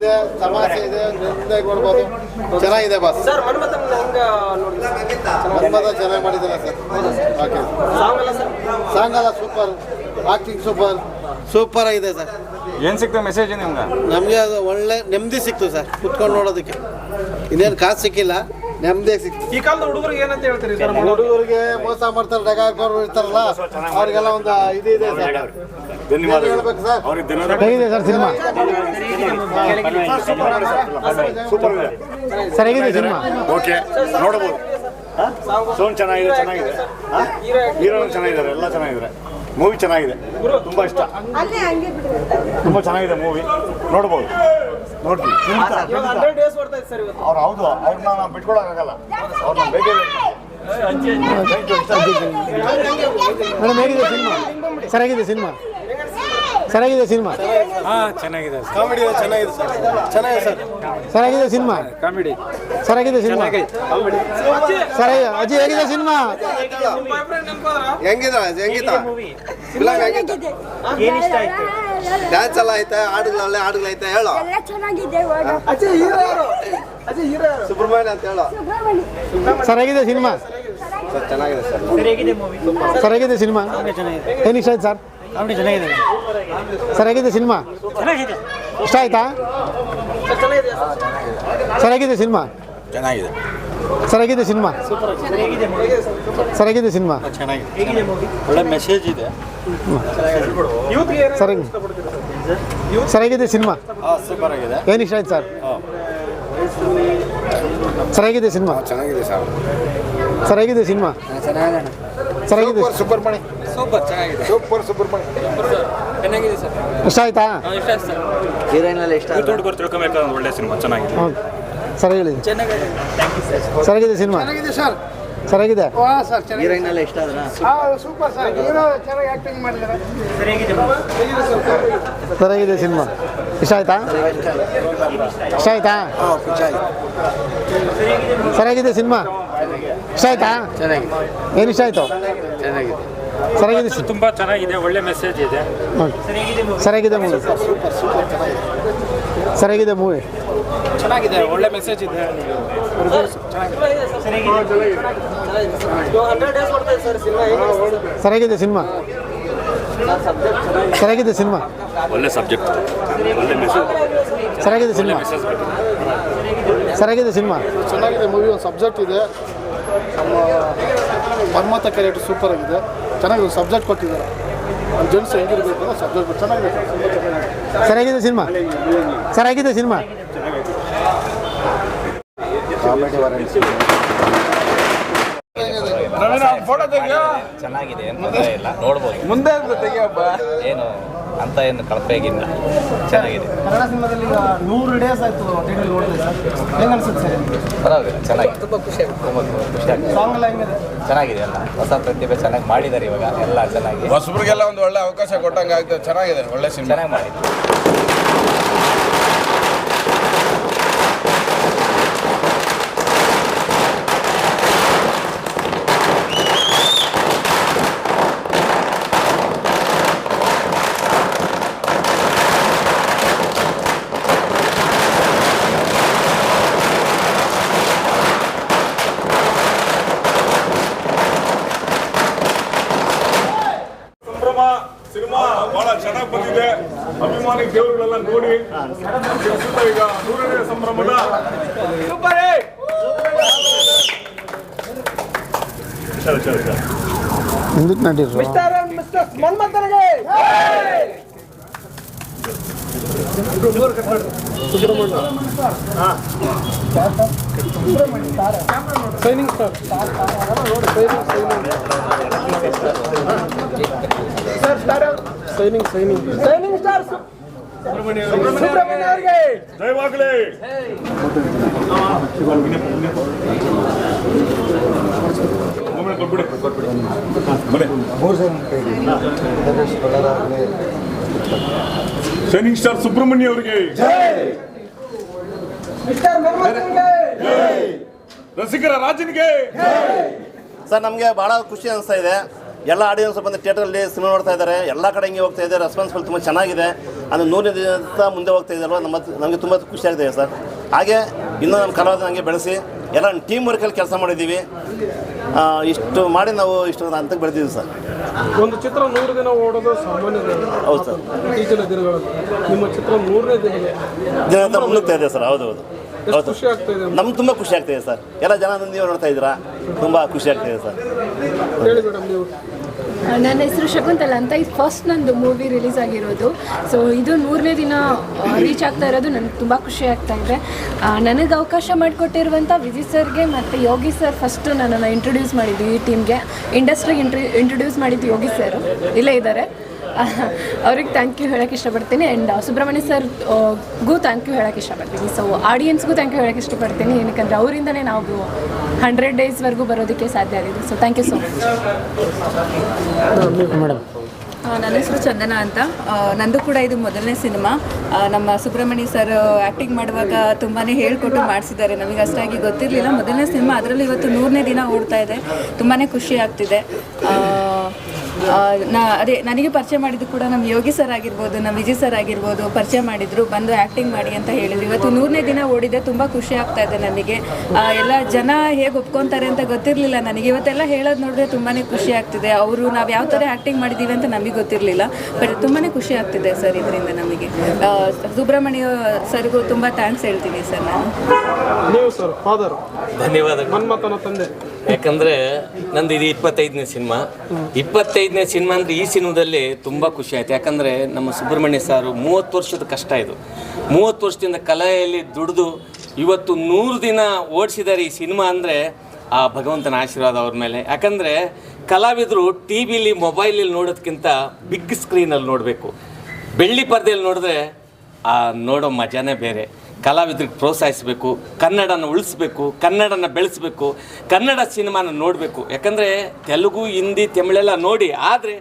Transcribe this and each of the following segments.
ಇದೆ ತಮಾಷೆ ಇದೆ ನಿಂದೆ ಕೊಡ್ಬೋದು. ಚೆನ್ನಾಗಿದೆ ಬಸ್ ಸರ್ ಮನ್ಮಥನ್ ಹೆಂಗ ನೋಡಿ ಮನ್ಮದ ಚೆನ್ನಾಗಿ ಮಾಡಿದ್ದಾರೆ ಸರ್ ಓಕೆ ಸಾಂಗ್ ಎಲ್ಲ ಸರ್ ಸಾಂಗ್ ಎಲ್ಲ ಸೂಪರ್ ಆಕ್ಟಿಂಗ್ ಸೂಪರ್ ಸೂಪರ್ ಆಗಿದೆ ಸರ್ ಏನ್ ಸಿಕ್ತ ಮೆಸೇಜ್ ನಿಮ್ಗೆ? ನಮಗೆ ಅದು ಒಳ್ಳೆ ನೆಮ್ಮದಿ ಸಿಕ್ತು ಸರ್ ಕುತ್ಕೊಂಡು ನೋಡೋದಕ್ಕೆ. ಇನ್ನೇನು ಕಾಸು ಸಿಕ್ಕಿಲ್ಲ ನೆಮ್ಮದಿ ಸಿಕ್ತು. ಈ ಕಾಲದ ಹುಡುಗರಿಗೆ ಏನಂತ ಹೇಳ್ತೀರಿ ಸರ್ ಹುಡುಗರಿಗೆ ಮೋಸ ಮಾಡ್ತಾರೆ ಡಗಾಕೋರು ಇರ್ತಾರಲ್ಲ ಅವ್ರಿಗೆಲ್ಲ ಒಂದು ಇದು ಇದೆ ಸರ್ ಧನ್ಯವಾದಗಳು. ಹೇಳ್ಬೇಕು ಸರ್. ಅವ್ರಿಗೆ ಧನ್ಯವಾದ. ಸರ್ ಸಿನಿಮಾ ಸೂಪರ್ ಇದೆ ಸರ್ ಹೇಗಿದೆ ಸಿನಿಮಾ? ಓಕೆ ನೋಡಬಹುದು. ಸೌಂಡ್ ಚೆನ್ನಾಗಿದೆ ಚೆನ್ನಾಗಿದೆ. ಹೀರೋ ಚೆನ್ನಾಗಿದ್ದಾರೆ ಎಲ್ಲ ಚೆನ್ನಾಗಿದ್ದಾರೆ. ಮೂವಿ ಚೆನ್ನಾಗಿದೆ. ತುಂಬ ಇಷ್ಟ. ತುಂಬ ಹಂಗೆ ಬಿಡ್ರಿ. ತುಂಬಾ ಚೆನ್ನಾಗಿದೆ ಮೂವಿ. ನೋಡ್ಬೋದು ನೋಡ್ತೀವಿ. ಹಂಡ್ರೆಡ್ ಡೇಸ್ ಬರ್ತಾ ಸರ್ ಇವತ್ತು. ಅವ್ರು ಹೌದು ಅವ್ರನ್ನ ನಾವು ಬಿಟ್ಕೊಳಕ್ಕಾಗಲ್ಲ ಅವ್ರನ್ನ ಬೇಕೇ ಬೇಕು ಮೇಡಮ್ ಹೇಗಿದೆ ಸಿನಿಮಾ? ಸರ್ ಹೇಗಿದೆ ಸಿನಿಮಾ? ಹಾ ಚೆನ್ನಾಗಿದೆ ಸಿನಿಮಾ ಕಾಮಿಡಿ ಚೆನ್ನಾಗಿದೆ ಸರ್. ಚೆನ್ನಾಗಿದೆ ಸರ್. ಚೆನ್ನಾಗಿದೆ ಸಿನಿಮಾ? ಕಾಮಿಡಿ ಸರ್ ಹೇಗಿದೆ ಸಿನಿಮಾ? ಸರ್ ಅಜ್ಜಿ ಹೇಗಿದೆ ಸಿನಿಮಾ? ಹೆಂಗಿದ ಹೆಂಗಿತ? ಆಯ್ತಾ? ಹೆಂಗಿತ್ತ ಡ್ಯಾನ್ಸ್ ಎಲ್ಲ ಐತೆ ಹಾಡುಗಳಲ್ಲೇ ಹಾಡುಗಳೈತೆ ಹೇಳೋ. ಎಲ್ಲ ಚೆನ್ನಾಗಿದೆ ಇವಾಗ ಅಜ್ಜಿ ಹೀರೋ ಯಾರು? ಅಜ್ಜಿ ಹೀರೋ ಯಾರು? ಸುಬ್ರಹ್ಮಣ್ಯ ಅಂತ ಹೇಳೋ. ಸರಿಯಾಗಿದೆ ಸರ್ ಸಿನಿಮಾ? ಸರ್ ಚೆನ್ನಾಗಿದೆ ಸರ್. ಸರ್ ಹೇಗಿದೆ ಸಿನಿಮಾ? ಏನು ಇಷ್ಟ ಆಯ್ತು ಸರ್? ಸರ್ ಹೇಗಿದೆ ಸಿನಿಮಾ? ಚೆನ್ನಾಗಿದೆ. ಇಷ್ಟ ಆಯ್ತಾ? ಸರ್ ಚೆನ್ನಾಗಿದೆ ಸರ್ ಹೇಗಿದೆ ಸಿನಿಮಾ? ಚೆನ್ನಾಗಿದೆ. ಸರ್ ಹೇಗಿದೆ ಸಿನಿಮಾ? ಸರ್ ಹೇಗಿದೆ ಸಿನಿಮಾ ಚೆನ್ನಾಗಿದೆ ಒಳ್ಳೆ ಮೆಸೇಜ್ ಇದೆ. ಸರ್. ಸರ್ ಹೇಗಿದೆ ಸಿನಿಮಾ ಸೂಪರ್ ಆಗಿದೆ. ಏನು ಇಷ್ಟ ಆಯ್ತು ಸರ್? ಸರ್ ಹೇಗಿದೆ ಸಿನಿಮಾ? ಚೆನ್ನಾಗಿದೆ ಸರ್. ಸರ್ ಹೇಗಿದೆ cinema sir super Subrahmanya. Super ಚೆನ್ನಾಗಿದೆ. ಸೂಪರ್ ಸುಬ್ರಹ್ಮಣ್ಯ. ಚೆನ್ನಾಗಿದೆ ಸರ್. ಇಷ್ಟ ಆಯ್ತಾ ಇಷ್ಟ ಆಯ್ತು? ಸರ್ ದುಡ್ಡು ತಿಳ್ಕೊಬೇಕಾದ್ರೆ ಒಳ್ಳೆ ಸಿನಿಮಾ ಚೆನ್ನಾಗಿದೆ. ಸರಿ ಸರ್ ಹೇಳಿ. ಚೆನ್ನಾಗಿದೆ. ಸರ್ ಹೇಗಿದೆ ಸಿನಿಮಾ? ಚೆನ್ನಾಗಿದೆ ಸರ್. ಸರ್ ಹೇಗಿದೆ ಸೂಪರ್ ಸರ್. ಹೀರೋ ಚೆನ್ನಾಗಿ ಆಕ್ಟಿಂಗ್ ಮಾಡಿದ್ದಾರೆ ಹೇಗಿದೆ ಸಿನಿಮಾ. ಇಷ್ಟ ಆಯ್ತಾ? ಇಷ್ಟ ಆಯ್ತಾ. ಚೆನ್ನಾಗಿದೆ ಸಿನಿಮಾ. ಇಷ್ಟ ಆಯ್ತಾ? ಏನು ಇಷ್ಟ ಆಯ್ತು? ಸರ್ ಹೇಗಿದೆ ಸರ್. ತುಂಬಾ ಚೆನ್ನಾಗಿದೆ ಒಳ್ಳೆ ಮೆಸೇಜ್ ಇದೆ. ಸರಿಯಾಗಿದೆ ಮೂವಿ. ಸರ್ ಸರಿಯಾಗಿದೆ ಮೂವಿ. ಚೆನ್ನಾಗಿದೆ ಒಳ್ಳೆ ಮೆಸೇಜ್ ಇದೆ. ಸರಿಯಾಗಿದೆ ಸಿನಿಮಾ. ಸರಿಯಾಗಿದೆ ಸರ್ ಸಿನಿಮಾ. ಸರ್ ಹೇಗಿದೆ ಸಿನಿಮಾ ಒಳ್ಳೆ ಸಬ್ಜೆಕ್ಟ್ ಒಳ್ಳೆ ಮೆಸೇಜ್ ಸರ್ ಹೇಗಿದೆ ಸಿನಿಮಾ. ಸರಿಯಾಗಿದೆ ಸಿನಿಮಾ. ಚೆನ್ನಾಗಿದೆ ಮೂವಿ ಒಂದು ಸಬ್ಜೆಕ್ಟ್ ಇದೆ. ನಮ್ಮ ಮನ್ಮತ ಕ್ಯಾರೆಕ್ಟರ್ ಸೂಪರ್ ಆಗಿದೆ. ಚೆನ್ನಾಗಿದೆ ಸಬ್ಜೆಕ್ಟ್ ಕೊಟ್ಟಿದ್ದಾರೆ. ಜೆಂಟ್ಸ್ ಹೆಂಗಿರ್ಬೇಕು ಅನ್ನೋ ಸಬ್ಜೆಕ್ಟ್ ಚೆನ್ನಾಗಿದೆ. Sir cinema? ಸರಿಯಾಗಿದೆ ಸಿನಿಮಾ? ಚೆನ್ನಾಗಿದೆ ಏನು ಇಲ್ಲ. ನೋಡ್ಬೋದು. ಮುಂದೆ ತೆಗಿಯಪ್ಪ ಏನು? ಅಂತ ಏನು ಕಳಪೆಗಿಲ್ಲ ಚೆನ್ನಾಗಿದೆ. ಕನ್ನಡ ಸಿನಿಮಾದಲ್ಲಿ ನೂರು ಡೇಸ್ ಆಯ್ತು ಥಿಯೇಟರ್ ನೋಡಿದೆ ಸರ್ ಹೆಂಗ ಅನ್ಸುತ್ತೆ ಪರವಾಗಿಲ್ಲ ಚೆನ್ನಾಗಿದೆ ತುಂಬ ಖುಷಿ ತುಂಬ ಖುಷಿ ಚೆನ್ನಾಗಿದೆ ಅಲ್ಲ ಹೊಸ ಪ್ರತಿಭೆ ಚೆನ್ನಾಗಿ ಮಾಡಿದ್ದಾರೆ ಇವಾಗ ಎಲ್ಲ ಚೆನ್ನಾಗಿ. ಹೊಸಬ್ರಿಗೆಲ್ಲ ಒಂದು ಒಳ್ಳೆ ಅವಕಾಶ ಕೊಟ್ಟಂಗೆ ಆಗ್ತದೆ ಚೆನ್ನಾಗಿದೆ ಒಳ್ಳೆ ಸಿನಿಮಾ. ಚೆನ್ನಾಗಿ ಮಾಡಿದ್ದಾರೆ ಸಂಭ್ರಮ ಸಿನಿಮಾ ಬಹಳ ಚೆನ್ನಾಗಿ ಬಂದಿದೆ ಅಭಿಮಾನಿ ದೇವರುಗಳೆಲ್ಲ ನೋಡಿ ಪ್ರಸ್ತುತ ಈಗ ನೂರನೇ ಸಂಭ್ರಮದ ಸೂಪರ್ ಹಿಂದಕ್ಕೆ ನಡೀರು mister ಮನ್ಮಥನಿಗೆ shining star shining shining shining star Subramanya ಅವರಿಗೆ ಜಯವಾಗಲಿ ಶೈನಿಂಗ್ ಸ್ಟಾರ್ ಸುಬ್ರಹ್ಮಣ್ಯ ಅವರಿಗೆ ರಸಿಕರ ರಾಜನಿಗೆ ಸರ್ ನಮಗೆ ಬಹಳ ಖುಷಿ ಅನಿಸ್ತಾ ಇದೆ. ಎಲ್ಲ ಆಡಿಯನ್ಸ್ ಬಂದು ಥಿಯೇಟ್ರಲ್ಲಿ ಸಿನಿಮಾ ನೋಡ್ತಾ ಇದ್ದಾರೆ. ಎಲ್ಲ ಕಡೆ ಹಿಂಗೆ ಹೋಗ್ತಾ ಇದೆ. ರೆಸ್ಪಾನ್ಸಿಬಲ್ ತುಂಬ ಚೆನ್ನಾಗಿದೆ. ಅದು ನೂರನೇ ದಿನ ಮುಂದೆ ಹೋಗ್ತಾ ಇದ್ದಾರೆ ನಮ್ಮ ನಮಗೆ ತುಂಬ ಖುಷಿ ಆಗ್ತಿದೆ ಸರ್. ಹಾಗೆ ಇನ್ನೂ ನಮ್ಮ ಕಲಾವಿದ ಹಂಗೆ ಬೆಳೆಸಿ. ಎಲ್ಲ ಟೀಮ್ ವರ್ಕಲ್ಲಿ ಕೆಲಸ ಮಾಡಿದ್ದೀವಿ. ಇಷ್ಟು ಮಾಡಿ ನಾವು ಇಷ್ಟು ಅಂತ ಬೆಳೆದಿದ್ದೀವಿ ಸರ್. ಒಂದು ಚಿತ್ರ ನೂರು ದಿನ ಓಡೋದು ಸಾಮಾನ್ಯ ಹೌದು ಸರ್. ಇತ್ತೀಚಿನ ದಿನಗಳಲ್ಲಿ ನಿಮ್ಮ ಚಿತ್ರ ನೂರನೇ ದಿನ ಮುನ್ನುಗ್ತಾ ಇದೆ ಸರ್. ಹೌದು ಹೌದು. ಹೌದು. ಖುಷಿ ಆಗ್ತಾ ಇದೆ ನಮ್ಗೆ? ತುಂಬ ಖುಷಿ ಆಗ್ತಿದೆ ಸರ್. ಎಲ್ಲ ಜನ ನೀವು ನೋಡ್ತಾ ಇದ್ದೀರಾ? ತುಂಬ ಖುಷಿ ಆಗ್ತಿದೆ ಸರ್. ಹೇಳಿ ಮೇಡಮ್ ನೀವು. ನನ್ನ ಹೆಸರು ಶಕುಂತಲ ಅಂತ ಇದು ಫಸ್ಟ್ ನಂದು ಮೂವಿ ರಿಲೀಸ್ ಆಗಿರೋದು. ಸೊ ಇದು ಮೂರನೇ ದಿನ ರೀಚ್ ಆಗ್ತಾ ಇರೋದು. ನನಗೆ ತುಂಬ ಖುಷಿ ಆಗ್ತಾ ಇದೆ. ನನಗೆ ಅವಕಾಶ ಮಾಡಿಕೊಟ್ಟಿರುವಂಥ ವಿಜಿ ಸರ್ಗೆ ಮತ್ತು ಯೋಗಿ ಸರ್ ಫಸ್ಟು ನನ್ನನ್ನು ಇಂಟ್ರೊಡ್ಯೂಸ್ ಮಾಡಿದ್ದು ಈ ಟೀಮ್ಗೆ ಇಂಡಸ್ಟ್ರಿಗೆ ಇಂಟ್ರಿ ಇಂಟ್ರೊಡ್ಯೂಸ್ ಮಾಡಿದ್ದು ಯೋಗಿ ಸರ್ ಇಲ್ಲೇ ಇದ್ದಾರೆ. ಅವ್ರಿಗೆ ಥ್ಯಾಂಕ್ ಯು ಹೇಳೋಕ್ಕೆ ಇಷ್ಟಪಡ್ತೀನಿ. ಆ್ಯಂಡ್ ಸುಬ್ರಹ್ಮಣ್ಯ ಸರ್ ಗೂ ಥ್ಯಾಂಕ್ ಯು ಹೇಳಕ್ಕೆ ಇಷ್ಟಪಡ್ತೀನಿ. ಸೊ ಆಡಿಯನ್ಸ್ಗೂ ಥ್ಯಾಂಕ್ ಯು ಹೇಳೋಕ್ಕೆ ಇಷ್ಟಪಡ್ತೀನಿ. ಏನಕ್ಕೆ ಅವರಿಂದನೇ ನಾವು ಹಂಡ್ರೆಡ್ ಡೇಸ್ವರೆಗೂ ಬರೋದಕ್ಕೆ ಸಾಧ್ಯ ಆಗಿದೆ. So thank you so much madam. ನನ್ನ ಹೆಸರು ಚಂದನ ಅಂತ. ನಂದು ಕೂಡ ಇದು ಮೊದಲನೇ ಸಿನಿಮಾ. ನಮ್ಮ ಸುಬ್ರಹ್ಮಣ್ಯ ಸರ್ ಆ್ಯಕ್ಟಿಂಗ್ ಮಾಡುವಾಗ ತುಂಬಾ ಹೇಳ್ಕೊಟ್ಟು ಮಾಡಿಸಿದ್ದಾರೆ. ನಮಗೆ ಅಷ್ಟಾಗಿ ಗೊತ್ತಿರಲಿಲ್ಲ. ಮೊದಲನೇ ಸಿನಿಮಾ ಅದರಲ್ಲಿ ಇವತ್ತು ನೂರನೇ ದಿನ ಓಡ್ತಾ ಇದೆ. ತುಂಬಾ ಖುಷಿ ಆಗ್ತಿದೆ. ನಾ ಅದೇ ನನಗೆ ಪರಿಚಯ ಮಾಡಿದ್ದು ಕೂಡ ನಮ್ಮ ಯೋಗಿ ಸರ್ ಆಗಿರ್ಬೋದು ನಮ್ಮ ವಿಜಯ್ ಸರ್ ಆಗಿರ್ಬೋದು ಪರಿಚಯ ಮಾಡಿದ್ರು ಬಂದು ಆ್ಯಕ್ಟಿಂಗ್ ಮಾಡಿ ಅಂತ ಹೇಳಿದ್ರು. ಇವತ್ತು ನೂರನೇ ದಿನ ಓಡಿದೆ ತುಂಬ ಖುಷಿ ಆಗ್ತಾ ಇದೆ ನನಗೆ ಎಲ್ಲ ಜನ ಹೇಗೆ ಒಪ್ಕೊತಾರೆ ಅಂತ ಗೊತ್ತಿರಲಿಲ್ಲ ನನಗೆ. ಇವತ್ತೆಲ್ಲ ಹೇಳೋದು ನೋಡಿದ್ರೆ ತುಂಬಾನೇ ಖುಷಿ ಆಗ್ತಿದೆ. ಅವರು ನಾವು ಯಾವ ಥರ ಆ್ಯಕ್ಟಿಂಗ್ ಮಾಡಿದ್ದೀವಿ ಅಂತ ನಮಗೆ ಗೊತ್ತಿರಲಿಲ್ಲ ಬಟ್ ತುಂಬಾ ಖುಷಿ ಆಗ್ತಿದೆ ಸರ್ ಇದರಿಂದ ನಮಗೆ. ಸುಬ್ರಹ್ಮಣ್ಯ ಸರ್ಗೂ ತುಂಬ ಥ್ಯಾಂಕ್ಸ್ ಹೇಳ್ತೀನಿ ಸರ್ ನಾನು. ನೀವು ಸರ್ ಫಾದರ್ ಧನ್ಯವಾದಗಳು. ಮನ್ಮಥನ ತಂದೆ. ಯಾಕಂದ್ರೆ ನಂದು ಇದು ಇಪ್ಪತ್ತೈದನೇ ಸಿನಿಮಾ. ಇಪ್ಪತ್ತೈದನೇ ಸಿನಿಮಾ ಅಂದರೆ ಈ ಸಿನಿಮಾದಲ್ಲಿ ತುಂಬ ಖುಷಿ ಆಯ್ತು. ಯಾಕಂದರೆ ನಮ್ಮ ಸುಬ್ರಹ್ಮಣ್ಯ ಸಾರು ಮೂವತ್ತು ವರ್ಷದ ಕಷ್ಟ ಇದು. ಮೂವತ್ತು ವರ್ಷದಿಂದ ಕಲೆಯಲ್ಲಿ ದುಡಿದು ಇವತ್ತು ನೂರು ದಿನ ಓಡಿಸಿದ್ದಾರೆ ಈ ಸಿನಿಮಾ ಅಂದರೆ ಆ ಭಗವಂತನ ಆಶೀರ್ವಾದ ಅವ್ರ ಮೇಲೆ. ಯಾಕಂದರೆ ಕಲಾವಿದರು ಟಿ ವಿಲಿ, ಮೊಬೈಲಲ್ಲಿ ನೋಡೋದಕ್ಕಿಂತ ಬಿಗ್ ಸ್ಕ್ರೀನಲ್ಲಿ ನೋಡಬೇಕು. ಬೆಳ್ಳಿ ಪರ್ದೆಯಲ್ಲಿ ನೋಡಿದ್ರೆ, ಆ, ನೋಡೋ ಮಜಾನೇ ಬೇರೆ. ಕಲಾವಿದ್ರಿಗೆ ಪ್ರೋತ್ಸಾಹಿಸಬೇಕು, ಕನ್ನಡನ ಉಳಿಸ್ಬೇಕು, ಕನ್ನಡನ ಬೆಳೆಸಬೇಕು, ಕನ್ನಡ ಸಿನಿಮಾನ ನೋಡಬೇಕು. ಯಾಕಂದರೆ ತೆಲುಗು, ಹಿಂದಿ, ತಮಿಳೆಲ್ಲ ನೋಡಿ, ಆದರೆ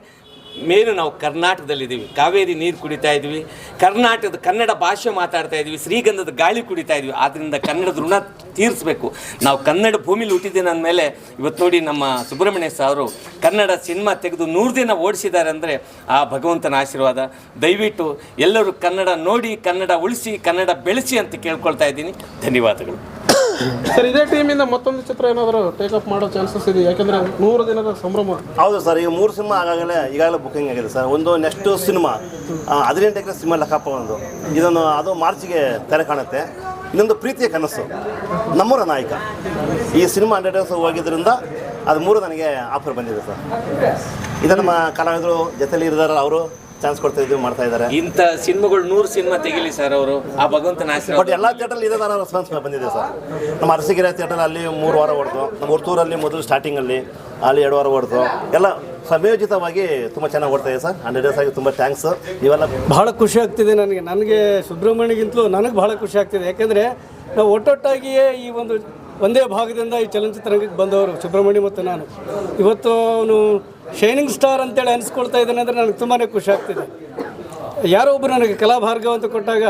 ಮೇನು ನಾವು ಕರ್ನಾಟಕದಲ್ಲಿದ್ದೀವಿ. ಕಾವೇರಿ ನೀರು ಕುಡಿತಾ ಇದ್ವಿ ಕರ್ನಾಟಕದ ಕನ್ನಡ ಭಾಷೆ ಮಾತಾಡ್ತಾ ಇದ್ವಿ ಶ್ರೀಗಂಧದ ಗಾಳಿ ಕುಡಿತಾ ಇದ್ವಿ ಆದ್ದರಿಂದ ಕನ್ನಡದ ಋಣ ತೀರಿಸಬೇಕು. ನಾವು ಕನ್ನಡ ಭೂಮಿಲಿ ಹುಟ್ಟಿದ್ದೇನೆ ಅಂದಮೇಲೆ ಇವತ್ತು ನೋಡಿ ನಮ್ಮ ಸುಬ್ರಹ್ಮಣ್ಯ ಸಾರು ಕನ್ನಡ ಸಿನಿಮಾ ತೆಗೆದು ನೂರು ದಿನ ಓಡಿಸಿದ್ದಾರೆ ಅಂದರೆ ಆ ಭಗವಂತನ ಆಶೀರ್ವಾದ. ದಯವಿಟ್ಟು ಎಲ್ಲರೂ ಕನ್ನಡ ನೋಡಿ, ಕನ್ನಡ ಉಳಿಸಿ, ಕನ್ನಡ ಬೆಳೆಸಿ ಅಂತ ಕೇಳ್ಕೊಳ್ತಾ ಇದ್ದೀನಿ. ಧನ್ಯವಾದಗಳು. ಸರ್ ಇದೇ ಟೀಮಿಂದ ಮತ್ತೊಂದು ಚಿತ್ರ ಏನಾದರೂ ಅಪ್ ಮಾಡೋ ಚಾನ್ಸಸ್ ಇದೆ ಯಾಕಂದ್ರೆ ನೂರು ದಿನದ ಸಂಭ್ರಮ. ಹೌದು ಸರ್ ಈಗ ಮೂರು ಸಿನಿಮಾ ಆಗಾಗಲೇ ಈಗಾಗಲೇ ಬುಕಿಂಗ್ ಆಗಿದೆ ಸರ್ ಒಂದು ನೆಕ್ಸ್ಟ್ ಸಿನಿಮಾ ಹದಿನೆಂಟಕ್ಕೆ ಸಿನಿಮಾ ಲೆಕ್ಕಪ್ಪ ಒಂದು. ಇದನ್ನು ಅದು ಮಾರ್ಚ್ಗೆ ತೆರೆ ಕಾಣುತ್ತೆ. ಇನ್ನೊಂದು ಪ್ರೀತಿಯ ಕನಸು, ನಮ್ಮೂರ ನಾಯಕ. ಈ ಸಿನಿಮಾ ಹಂಡ್ರೆಡ್ ಹೋಗಿದ್ದರಿಂದ ಅದು ಮೂರು ನನಗೆ ಆಫರ್ ಬಂದಿದೆ ಸರ್ ಇದನ್ನು ನಮ್ಮ ಕಲಾವಿದರು ಜೊತೆಲಿ ಇದ್ದಾರೆ ಅವರು. ಚಾನ್ಸ್ ಕೊಡ್ತಾ ಇದ್ದೀವಿ ಮಾಡ್ತಾ ಇದ್ದಾರೆ ಇಂಥ ಸಿನಿಮಾಗಳು ನೂರು ಸಿನಿಮಾ ತೆಗಿಲಿ ಸರ್ ಅವರು. ಆ ಭಗವಂತನ ಬಟ್ ಎಲ್ಲಾ ಥಿಯೇಟ್ರಲ್ಲಿ ಇದೇ ಥರ ರೆಸ್ಪಾನ್ಸ್ ಬಂದಿದೆ ಸರ್ ನಮ್ಮ ಅರಸಿಗೆರೆ ಥಿಯೇಟರ್ ಅಲ್ಲಿ ಮೂರು ವಾರ ಹೊಡೆದು ನಮ್ಮ ಹುರ್ತೂರಲ್ಲಿ ಮೊದಲು ಸ್ಟಾರ್ಟಿಂಗಲ್ಲಿ ಅಲ್ಲಿ ಎರಡು ವಾರ ಹೊಡೆದು ಎಲ್ಲ ಸಂಯೋಜಿತವಾಗಿ ತುಂಬ ಚೆನ್ನಾಗಿ ಓಡ್ತಾ ಇದೆ ಸರ್ ಹಂಡ್ರೆಡ್ ಡೇಸ್ ಆಗಿ ತುಂಬ ಥ್ಯಾಂಕ್ಸ್ ಇವೆಲ್ಲ ಬಹಳ ಖುಷಿ ಆಗ್ತಿದೆ ನನಗೆ. ನನಗೆ ಸುಬ್ರಹ್ಮಣ್ಯಗಿಂತಲೂ ನನಗೆ ಬಹಳ ಖುಷಿ ಆಗ್ತಿದೆ. ಯಾಕೆಂದರೆ ನಾವು ಒಟ್ಟೊಟ್ಟಾಗಿಯೇ ಈ ಒಂದು ಒಂದೇ ಭಾಗದಿಂದ ಈ ಚಲನಚಿತ್ರರಂಗಕ್ಕೆ ಬಂದವರು ಸುಬ್ರಹ್ಮಣ್ಯ ಮತ್ತು ನಾನು. ಇವತ್ತು ಅವನು ಶೈನಿಂಗ್ ಸ್ಟಾರ್ ಅಂತೇಳಿ ಅನಿಸ್ಕೊಳ್ತಾ ಇದ್ದೇನೆ ಅಂದರೆ ನನಗೆ ತುಂಬಾ ಖುಷಿ ಆಗ್ತಿದೆ. ಯಾರೋ ಒಬ್ಬರು ನನಗೆ ಕಲಾಭಾರ್ಗ ಅಂತ ಕೊಟ್ಟಾಗ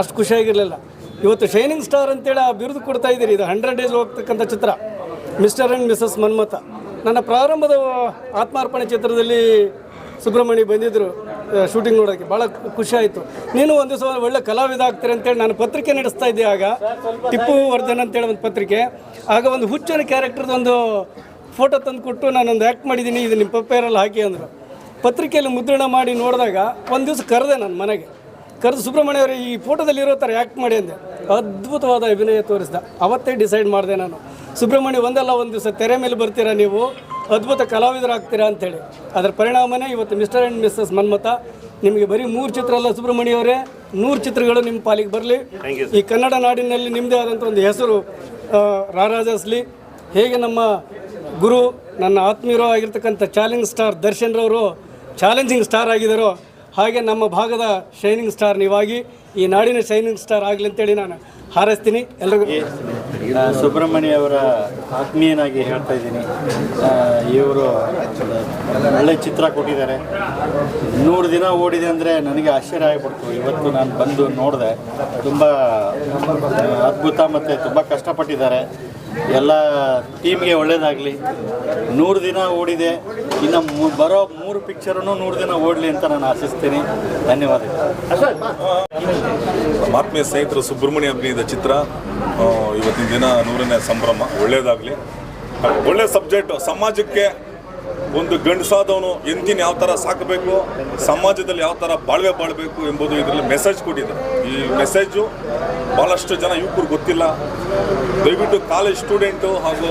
ಅಷ್ಟು ಖುಷಿಯಾಗಿರಲಿಲ್ಲ ಇವತ್ತು ಶೈನಿಂಗ್ ಸ್ಟಾರ್ ಅಂತೇಳಿ ಆ ಬಿರುದು ಕೊಡ್ತಾ ಇದ್ದೀರಿ, ಇದು ಹಂಡ್ರೆಡ್ ಡೇಸ್ ಹೋಗ್ತಕ್ಕಂಥ ಚಿತ್ರ. Mister and missus Manmatha. ನನ್ನ ಪ್ರಾರಂಭದ ಆತ್ಮಾರ್ಪಣೆ ಚಿತ್ರದಲ್ಲಿ ಸುಬ್ರಹ್ಮಣ್ಯ ಬಂದಿದ್ದರು ಶೂಟಿಂಗ್ ನೋಡೋಕ್ಕೆ ಭಾಳ ಖುಷಿ ಆಯಿತು. ನೀನು ಒಂದು ದಿವಸ ಒಳ್ಳೆ ಕಲಾವಿದ ಆಗ್ತೀರ ಅಂತೇಳಿ ನಾನು ಪತ್ರಿಕೆ ನಡೆಸ್ತಾ ಇದ್ದೆ ಆಗ. ಟಿಪ್ಪು ವರ್ಧನ್ ಅಂತೇಳಿ ಒಂದು ಪತ್ರಿಕೆ. ಆಗ ಒಂದು ಹುಚ್ಚನ ಕ್ಯಾರೆಕ್ಟರ್ದು ಒಂದು ಫೋಟೋ ತಂದು ಕೊಟ್ಟು ನಾನೊಂದು ಆ್ಯಕ್ಟ್ ಮಾಡಿದ್ದೀನಿ ಇದು ನಿಮ್ಮ ಪಪ್ಪೇರಲ್ಲಿ ಹಾಕಿ ಅಂದರು. ಪತ್ರಿಕೆಯಲ್ಲಿ ಮುದ್ರಣ ಮಾಡಿ ನೋಡಿದಾಗ ಒಂದು ದಿವಸ ಕರೆದೆ ನನ್ನ ಮನೆಗೆ. ಕರೆದು ಸುಬ್ರಹ್ಮಣ್ಯ ಅವರು ಈ ಫೋಟೋದಲ್ಲಿ ಇರೋ ಥರ ಆ್ಯಕ್ಟ್ ಮಾಡಿ ಅಂದೆ. ಅದ್ಭುತವಾದ ಅಭಿನಯ ತೋರಿಸಿದ. ಅವತ್ತೇ ಡಿಸೈಡ್ ಮಾಡಿದೆ ನಾನು. ಸುಬ್ರಹ್ಮಣ್ಯ ಒಂದಲ್ಲ ಒಂದು ದಿವಸ ತೆರೆ ಮೇಲೆ ಬರ್ತೀರಾ ನೀವು? ಅದ್ಭುತ ಕಲಾವಿದರಾಗ್ತೀರಾ ಅಂಥೇಳಿ ಅದರ ಪರಿಣಾಮನೇ ಇವತ್ತು ಮಿಸ್ಟರ್ ಆ್ಯಂಡ್ ಮಿಸ್ಸಸ್ ಮನ್ಮತ ನಿಮಗೆ ಬರೀ ಮೂರು ಚಿತ್ರ ಅಲ್ಲ ಸುಬ್ರಹ್ಮಣ್ಯ ಅವರೇ ನೂರು ಚಿತ್ರಗಳು ನಿಮ್ಮ ಪಾಲಿಗೆ ಬರಲಿ. ಈ ಕನ್ನಡ ನಾಡಿನಲ್ಲಿ ನಿಮ್ಮದೇ ಆದಂಥ ಒಂದು ಹೆಸರು ರಾರಾಜಿಸಲಿ ಹೇಗೆ ನಮ್ಮ ಗುರು, ನನ್ನ ಆತ್ಮೀಯರು ಆಗಿರ್ತಕ್ಕಂಥ ಚಾಲೆಂಜ್ ಸ್ಟಾರ್ ದರ್ಶನ್ ರವರು ಚಾಲೆಂಜಿಂಗ್ ಸ್ಟಾರ್ ಆಗಿದ್ದಾರೋ. ಹಾಗೆ ನಮ್ಮ ಭಾಗದ ಶೈನಿಂಗ್ ಸ್ಟಾರ್ ನೀವಾಗಿ ಈ ನಾಡಿನ ಶೈನಿಂಗ್ ಸ್ಟಾರ್ ಆಗಲಿ ಅಂತೇಳಿ ನಾನು ಹಾರೈಸ್ತೀನಿ. ಎಲ್ಲರಿಗೂ ಸುಬ್ರಹ್ಮಣ್ಯ ಅವರ ಆತ್ಮೀಯನಾಗಿ ಹೇಳ್ತಾ ಇದ್ದೀನಿ. ಇವರು ಒಳ್ಳೆ ಚಿತ್ರ ಕೊಟ್ಟಿದ್ದಾರೆ. ನೂರು ದಿನ ಓಡಿದೆ ಅಂದರೆ ನನಗೆ ಆಶ್ಚರ್ಯ ಆಗಿಬಿಡ್ತು. ಇವತ್ತು ನಾನು ಬಂದು ನೋಡಿದೆ. ತುಂಬ ಅದ್ಭುತ ಮತ್ತು ತುಂಬ ಕಷ್ಟಪಟ್ಟಿದ್ದಾರೆ. ಎಲ್ಲ ಟೀಮ್ಗೆ ಒಳ್ಳೇದಾಗಲಿ. ನೂರು ದಿನ ಓಡಿದೆ. ಇನ್ನು ಬರೋ ಮೂರು ಪಿಕ್ಚರನ್ನು ನೂರು ದಿನ ಓಡಲಿ ಅಂತ ನಾನು ಆಶಿಸ್ತೀನಿ. ಧನ್ಯವಾದ ಆತ್ಮೀಯ ಸ್ನೇಹಿತರು, ಸುಬ್ರಹ್ಮಣ್ಯ ಅಭಿನಯದ ಚಿತ್ರ. ಇವತ್ತಿನ ದಿನ ನೂರನೇ ಸಂಭ್ರಮ. ಒಳ್ಳೇದಾಗಲಿ. ಒಳ್ಳೆ ಸಬ್ಜೆಕ್ಟು ಸಮಾಜಕ್ಕೆ ಒಂದು ಗಂಡಸಾದವನು ಎಂತಿನ ಯಾವ ಥರ ಸಾಕಬೇಕು, ಸಮಾಜದಲ್ಲಿ ಯಾವ ಥರ ಬಾಳ್ವೆ ಬಾಳಬೇಕು ಎಂಬುದು ಇದರಲ್ಲಿ ಮೆಸೇಜ್ ಕೊಟ್ಟಿದ್ದಾರೆ ಈ ಮೆಸೇಜು ಭಾಳಷ್ಟು ಜನ ಯುವಕರು ಗೊತ್ತಿಲ್ಲ. ದಯವಿಟ್ಟು ಕಾಲೇಜ್ ಸ್ಟೂಡೆಂಟು ಹಾಗೂ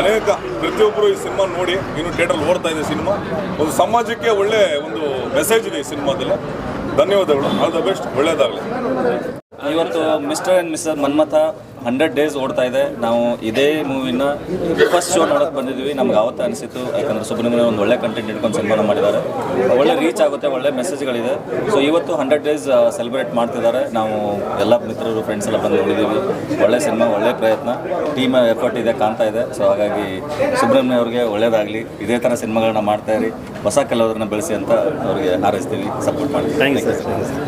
ಅನೇಕ ಪ್ರತಿಯೊಬ್ಬರು ಈ ಸಿನಿಮಾ ನೋಡಿ, ಇನ್ನು ಥಿಯೇಟರ್ ಓಡ್ತಾ ಇದೆ ಸಿನಿಮಾ ಒಂದು ಸಮಾಜಕ್ಕೆ ಒಳ್ಳೆ ಒಂದು ಮೆಸೇಜ್ ಇದೆ ಈ ಸಿನಿಮಾದಲ್ಲಿ ಧನ್ಯವಾದಗಳು. ಆಲ್ ದ ಬೆಸ್ಟ್ ಒಳ್ಳೇದಾಗಲಿ. ಇವತ್ತು mister and mister Manmatha hundred days ಓಡ್ತಾ ಇದೆ. ನಾವು ಇದೇ ಮೂವಿನ ಫಸ್ಟ್ ಶೋ ನೋಡೋಕೆ ಬಂದಿದ್ವಿ ನಮ್ಗೆ ಆವತ್ತು ಅನಿಸಿತ್ತು. ಯಾಕಂದ್ರೆ ಸುಬ್ರಹ್ಮಣ್ಯ ಒಂದು ಒಳ್ಳೆ ಕಂಟೆಂಟ್ ಇಟ್ಕೊಂಡು ಸನ್ಮಾನ ಮಾಡಿದ್ದಾರೆ. ಒಳ್ಳೆ ರೀಚ್ ಆಗುತ್ತೆ ಒಳ್ಳೆ ಮೆಸೇಜ್ಗಳಿದೆ ಸೊ ಇವತ್ತು ಹಂಡ್ರೆಡ್ ಡೇಸ್ ಸೆಲೆಬ್ರೇಟ್ ಮಾಡ್ತಿದ್ದಾರೆ. ನಾವು ಎಲ್ಲ ಮಿತ್ರರು ಫ್ರೆಂಡ್ಸ್ ಎಲ್ಲ ಬಂದು ನೋಡಿದ್ದೀವಿ. ಒಳ್ಳೆ ಸಿನಿಮಾ ಒಳ್ಳೆ ಪ್ರಯತ್ನ. ಟೀಮ್ ಎಫರ್ಟ್ ಇದೆ ಕಾಣ್ತಾ ಇದೆ. ಸೊ ಹಾಗಾಗಿ ಸುಬ್ರಹ್ಮಣ್ಯ ಅವ್ರಿಗೆ ಒಳ್ಳೇದಾಗಲಿ. ಇದೇ ಥರ ಸಿನಿಮಾಗಳನ್ನ ಮಾಡ್ತಾ ಇರಿ. ಹೊಸ ಕೆಲವರನ್ನ ಬೆಳೆಸಿ ಅಂತ ಅವ್ರಿಗೆ ಹಾರೈಸ್ತೀವಿ. ಸಪೋರ್ಟ್ ಮಾಡಿ. Thank you